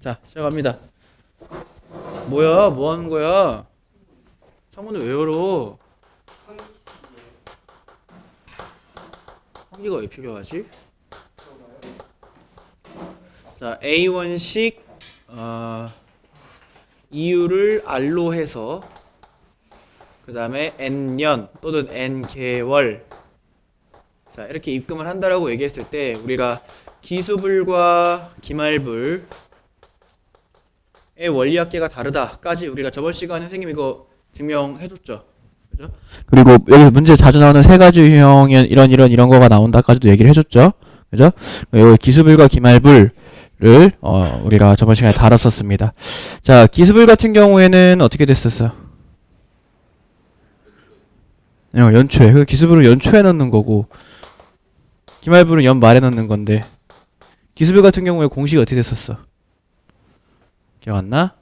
자, 시작합니다. 뭐야? 뭐 하는 거야? 창문을 왜 열어? 환기가 왜 필요하지? 자, A1식 어, 이유를 R로 해서 그 다음에 N년 또는 N개월 자 이렇게 입금을 한다라고 얘기했을 때 우리가 기수불과 기말불의 원리학계가 다르다까지 우리가 저번 시간에 선생님 이거 증명해줬죠 그죠? 그리고 여기 문제 자주 나오는 세 가지 유형의 이런 이런 이런 거가 나온다까지도 얘기를 해줬죠. 그죠? 여기 기수불과 기말불을 어, 우리가 저번 시간에 다뤘었습니다. 자, 기수불 같은 경우에는 어떻게 됐었어? 어, 연초에. 그 기수불은 연초에 넣는 거고 기말불은 연말에 넣는 건데 기수불 같은 경우에 공식이 어떻게 됐었어? 기억 안 나?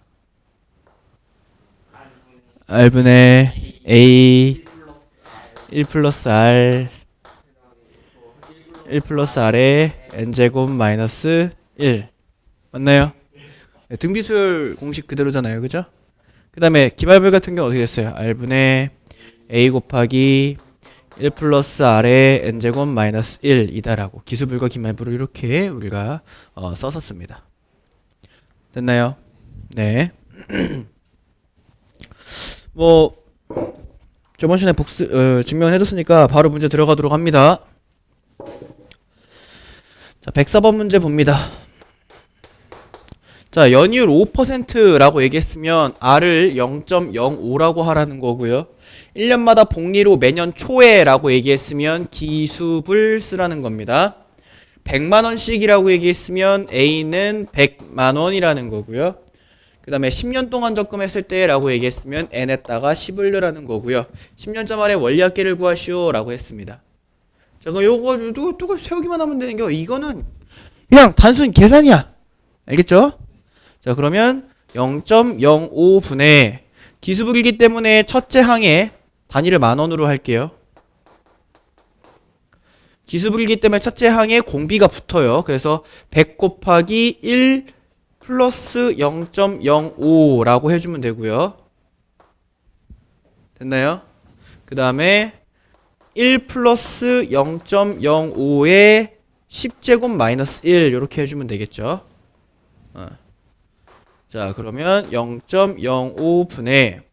R분의 A 1 플러스 R 1 플러스 R의 N제곱 마이너스 1 맞나요? 네, 등비수열 공식 그대로잖아요 그죠? 그 다음에 기말불 같은 경우 어떻게 됐어요? R분의 A 곱하기 1 플러스 R의 N제곱 마이너스 1이다라고 기수불과 기말불을 이렇게 우리가 어, 썼었습니다 됐나요? 네 뭐 저번 시간에 복수 어, 증명해줬으니까 바로 문제 들어가도록 합니다. 자, 104번 문제 봅니다. 자, 연이율 5%라고 얘기했으면 R을 0.05라고 하라는 거고요. 1년마다 복리로 매년 초에라고 얘기했으면 기수불 쓰라는 겁니다. 100만 원씩이라고 얘기했으면 A는 100만 원이라는 거고요. 그 다음에 10년 동안 적금했을 때 라고 얘기했으면 n에다가 10을 넣으라는 거고요. 10년점 만에 원리학계를 구하시오 라고 했습니다. 자 그럼 요거 또, 또 세우기만 하면 되는 게 이거는 그냥 단순 계산이야. 알겠죠? 자 그러면 0.05분의 기수불이기 때문에 첫째 항에 단위를 만 원으로 할게요. 기수불이기 때문에 첫째 항에 공비가 붙어요. 그래서 100 곱하기 1 플러스 0.05라고 해주면 되고요. 됐나요? 그 다음에 1 플러스 0.05에 10제곱 마이너스 1 이렇게 해주면 되겠죠. 어. 자 그러면 0.05분의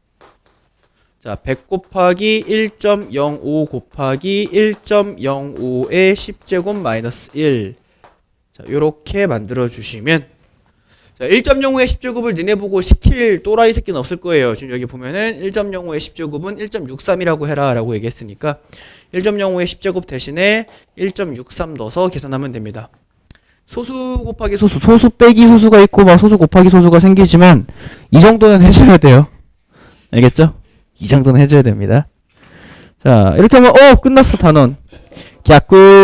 자, 100 곱하기 1.05 곱하기 1.05의 10제곱 마이너스 1. 자, 요렇게 만들어 주시면 자, 1.05의 10제곱을 니네 보고 시킬 또라이 새끼는 없을 거예요. 지금 여기 보면은 1.05의 10제곱은 1.63이라고 해라 라고 얘기했으니까 1.05의 10제곱 대신에 1.63 넣어서 계산하면 됩니다. 소수 곱하기 소수, 소수 빼기 소수가 있고 막 소수 곱하기 소수가 생기지만 이 정도는 해줘야 돼요. 알겠죠? 이 정도는 해줘야 됩니다. 자, 이렇게 하면 어 끝났어 단원. 갸꾸